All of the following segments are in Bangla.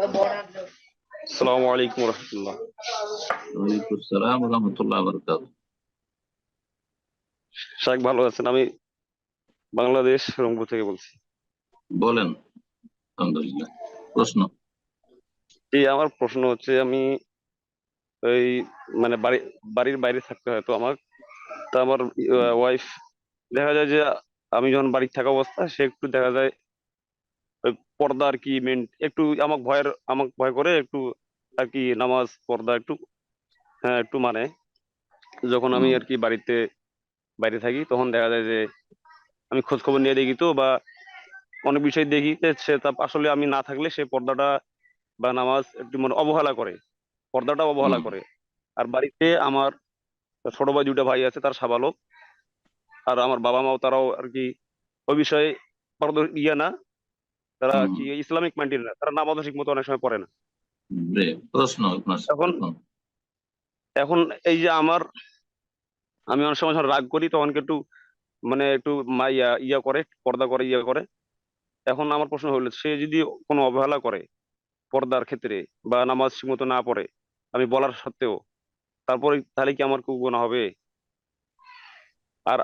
আসসালামু আলাইকুম রহমতুল্লাহ। ওয়ালাইকুম আসসালাম রহমতুল্লাহ বরকাত শাক ভালো আছেন? আমি বাংলাদেশ রংপুর থেকে বলছি। বলেন আলহামদুলিল্লাহ। প্রশ্ন? এই আমার প্রশ্ন হচ্ছে আমি ওই মানে বাড়ি বাড়ির বাইরে থাকতে হয় তো আমার। তা আমার ওয়াইফ দেখা যায় যে আমি যখন বাড়ি থাকা অবস্থা সে একটু দেখা যায় পর্দা আর কি মেন একটু আমাকে ভয়ের আমাকে ভয় করে একটু আর কি নামাজ পর্দা একটু হ্যাঁ একটু মানে। যখন আমি আর কি বাড়িতে বাইরে থাকি তখন দেখা যায় যে আমি খোঁজ খবর নিয়ে দেখি তো বা অনেক বিষয় দেখি সে তা আসলে আমি না থাকলে সে পর্দাটা বা নামাজ একটু মানে অবহেলা করে। পর্দাটা অবহেলা করে। আর বাড়িতে আমার ছোট ভাই দুইটা ভাই আছে তার সাবালক। আর আমার বাবা মাও তারাও আর কি ওই বিষয়ে ইয়ে না। তারা কি ইসলামিক মাইন্ডের না তারা নামাজও ঠিক মতো অনেক সময় পড়ে না। প্রশ্ন এখন- এখন এই যে আমার আমি অনেক সময় রাগ করি তখন একটু মানে একটু মা ইয়া ইয়া করে পর্দা করে ইয়া করে। এখন আমার প্রশ্ন হলো সে যদি কোনো অবহেলা করে পর্দার ক্ষেত্রে বা নামাজ ঠিকমতো না পড়ে আমি বলার সত্ত্বেও তারপরে তাহলে কি আমার খুব গুনাহ হবে? আর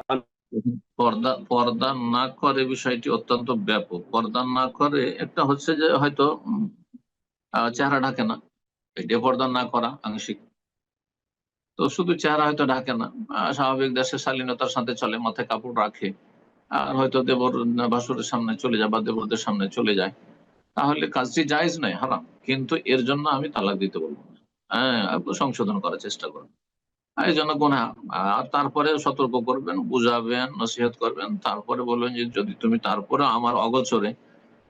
পর্দা পর্দা না করে বিষয়টি অত্যন্ত ব্যাপক। পর্দা না করে একটা হচ্ছে যে হয়তো চেহারা ঢাকে না। এটা পর্দা না করা আংশিক। তো শুধু চেহারা হয়তো ঢাকে না স্বাভাবিক দেশের শালীনতার সাথে চলে, মাথায় কাপড় রাখে, আর হয়তো দেবর ভাসুরের সামনে চলে যায় বা দেবরদের সামনে চলে যায়। তাহলে কাজটি জায়েজ নয়, হারাম। কিন্তু এর জন্য আমি তালাক দিতে বলব না। হ্যাঁ সংশোধন করার চেষ্টা করবেন এই জন্য গোনা আর তারপরে সতর্ক করবেন, বুঝাবেন, নসিহত করবেন। তারপরে বলবেন যে, যদি তুমি তারপরে আমার অগোচরে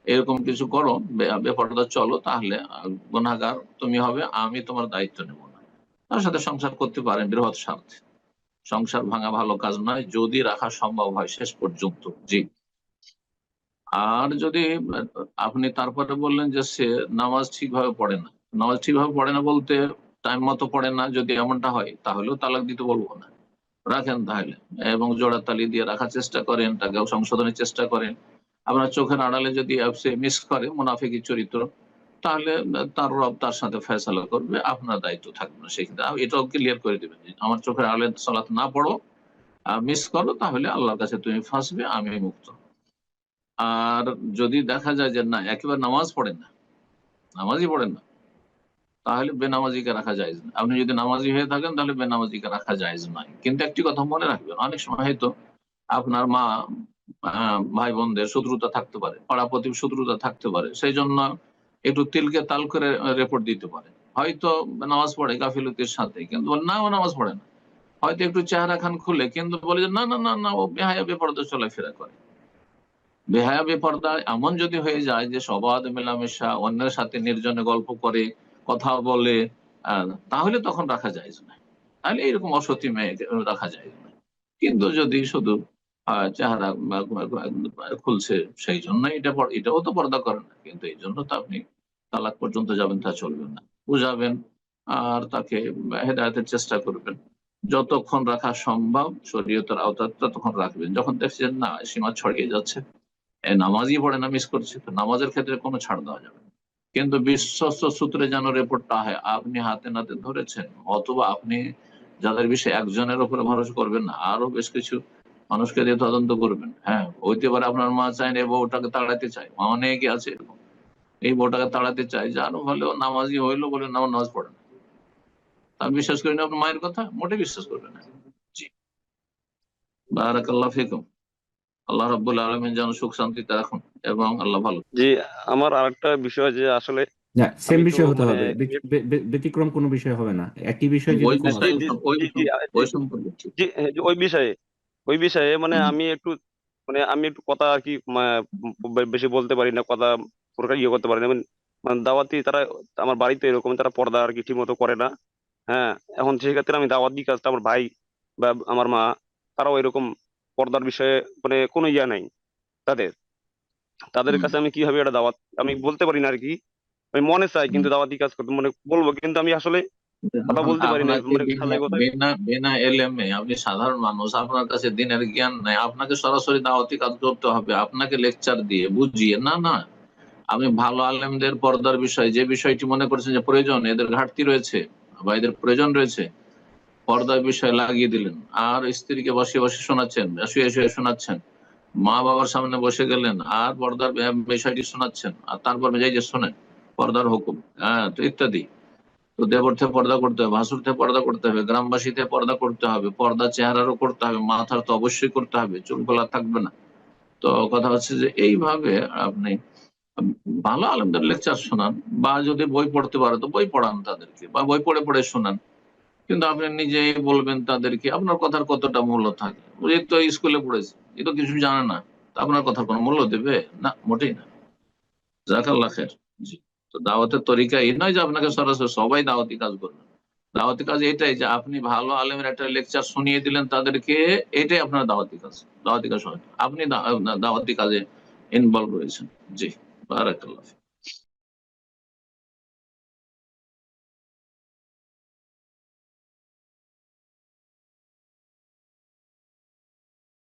এরকম কিছু করো, বে- বেপরদা চলো, তাহলে গুনাগার তুমি হবে, আমি তোমার দায়িত্ব নেব না। তার সাথে সংসার করতে পারেন, বৃহৎ স্বার্থে। সংসার ভাঙা ভালো কাজ নয়, যদি রাখা সম্ভব হয়, শেষ পর্যন্ত, জি। আর যদি আপনি তারপরে বললেন যে, সে নামাজ ঠিকভাবে পড়ে না, নামাজ ঠিকভাবে পড়ে না বলতে টাইম মতো পড়ে না, যদি এমনটা হয়, তাহলেও তালাক দিতে বলব না। রাখেন তাহলে। এবং জোড়া তালি দিয়ে রাখার চেষ্টা করেন, তাকে সংশোধনের চেষ্টা করেন। আপনার চোখের আড়ালে যদি সে মিস করে, মুনাফিকি চরিত্র, তাহলে তার রব তার সাথে ফেসলা করবে, আপনার দায়িত্ব থাকবে না সেক্ষেত্রে এটাও ক্লিয়ার করে দিবেন আমার চোখের আড়ালে সালাত না পড়ো মিস করো, তাহলে আল্লাহর কাছে তুমি ফাঁসবে, আমি মুক্ত। আর যদি দেখা যায় যে না, একেবারে নামাজ পড়েন না, নামাজই পড়েন না তাহলে বেনামাজিকে রাখা যায় না আপনি যদি নামাজি হয়ে থাকেন, তাহলে বেনামাজিকে রাখা যায় নয়। কিন্তু একটি কথা মনে রাখবেন, অনেক সময় হয়তো আপনার মা ভাই বোনদের শত্রুতা থাকতে পারে, পাড়া প্রতি শত্রুতা থাকতে পারে সেই জন্য একটু তিলকে তাল করে রিপোর্ট দিতে পারে। হয়তো নামাজ পড়ে গাফিলতির সাথে, কিন্তু না, ও নামাজ পড়ে না। হয়তো একটু চেহারা খান খুলে, কিন্তু বলে যে, না না না না, ও বেহায়া বেপরদা চলাফেরা করে। বেহায়া বেপর্দা এমন যদি হয়ে যায় যে, সবাদ, মেলামেশা, অন্যের সাথে নির্জনে গল্প করে কথা বলে তাহলে তখন রাখা যায় না। তাহলে এরকম অসতী মেয়ে রাখা যায় না। কিন্তু যদি শুধু চেহারা খুলছে, সেই জন্য এটা এটাও তো পর্দা করে না। কিন্তু এই জন্য তো আপনি তালাক পর্যন্ত যাবেন, তা চলবে না। বুঝাবেন, আর তাকে হেদায়তের চেষ্টা করবেন। যতক্ষণ রাখা সম্ভব, শরীয়তের আওতায় ততক্ষণ রাখবেন। যখন দেখছেন, না, সীমা ছড়িয়ে যাচ্ছে নামাজই পড়ে না, মিস করছে, তো নামাজের ক্ষেত্রে কোনো ছাড় দেওয়া যাবে না। কিন্তু বিশ্বস্ত সূত্রে যেন রেপোর্ট রেপোর্টটা হয় আপনি হাতে নাতে ধরেছেন অথবা আপনি যাদের বিষয়ে একজনের উপরে ভরসা করবেন না আরও বেশ কিছু মানুষকে দিয়ে তদন্ত করবেন। হ্যাঁ হইতে পারে আপনার মা চায় না বউটাকে তাড়াতে চায় অনেকে আছে এরকম। এই বউটাকে তাড়াতে চায় যার হলেও নামাজি হইল বলে নামাজ নামাজ পড়ে না। তা বিশ্বাস করি না আপনার মায়ের কথা মোটে বিশ্বাস করবেন না। জি। বারাকাল্লাহ ফিকুম। আল্লাহ রাব্বুল আলামিন যেন সুখ শান্তিতে রাখুন এবং আল্লাহ ভালো যে আমার আরেকটা বিষয় যে আসলে না সেম বিষয় হতে মানে- হবে। ব্যতিক্রম কোনো বিষয় হবে না। একই বিষয় ওই বিষয় ওই জি, জি। জি, জি, বিষয়ে। ওই বিষয়ে মানে আমি একটু মানে আমি একটু কথা আর কি বেশি বলতে পারি না কথা প্রকার ইয়ে করতে পারি না। মানে- মানে দাওয়াতি তারা আমার বাড়িতে এরকম তারা পর্দা আর কি ঠিক মতো করে না। হ্যাঁ এখন সেক্ষেত্রে আমি দাওয়াত দিই কাজটা আমার ভাই বা আমার মা তারাও এরকম পর্দার বিষয়ে মানে কোনো ইয়া নাই তাদের। তাদের কাছে আমি কীভাবে এটা দাওয়াত আমি বলতে পারি না আর কি। আমি মনে চাই কিন্তু দাওয়াতি কাজ করতে মানে বলব কিন্তু আমি আসলে কথা বলতে পারি না, মানে বিনা- বিনা এলেমে আপনি সাধারণ মানুষ আপনার কাছে দিনের জ্ঞান নেই আপনাকে সরাসরি দাওয়াতি কাজ করতে হবে আপনাকে লেকচার দিয়ে বুঝিয়ে না না। আমি ভালো আলেমদের পর্দার বিষয় যে বিষয়টি মনে করছেন যে প্রয়োজন এদের ঘাটতি রয়েছে বা এদের প্রয়োজন রয়েছে পর্দার বিষয় লাগিয়ে দিলেন। আর স্ত্রীকে বসে বসে শোনাচ্ছেন, শুয়ে শুয়ে শোনাচ্ছেন। মা বাবার সামনে বসে গেলেন, আর পর্দার বিষয়টি শোনাচ্ছেন। আর তারপর যাই যে শোনেন, পর্দার হুকুম হ্যাঁ তো ইত্যাদি। তো দেবর্থে পর্দা করতে হবে ভাসুরতে পর্দা করতে হবে, গ্রামবাসীতে পর্দা করতে হবে পর্দা চেহারারও করতে হবে, মাথার তো অবশ্যই করতে হবে, চুল খোলা থাকবে না। তো কথা হচ্ছে যে এইভাবে আপনি ভালো আলমদের লেকচার শোনান, বা যদি বই পড়তে পারো তো বই পড়ান তাদেরকে, বা বই পড়ে পড়ে শোনান। কিন্তু আপনি নিজেই বলবেন তাদেরকে, আপনার কথার কতটা মূল্য থাকে? ওই তো স্কুলে পড়েছে, এ তো কিছু জানে না। আপনার কথার কোনো মূল্য দেবে? না, মোটেই না। জাকাল্লা জি। তো দাওয়াতের তরিকা এই নয় যে আপনাকে সরাসরি সবাই দাওয়াতি কাজ করবেন দাওয়াতি কাজ এটাই যে আপনি ভালো আলেমের একটা লেকচার শুনিয়ে দিলেন তাদেরকে, এটাই আপনার দাওয়াতি কাজ। দাওয়াতি কাজ। আপনি দাওয়াতি কাজে ইনভলভ রয়েছেন। জি। বারাকাল্লাহ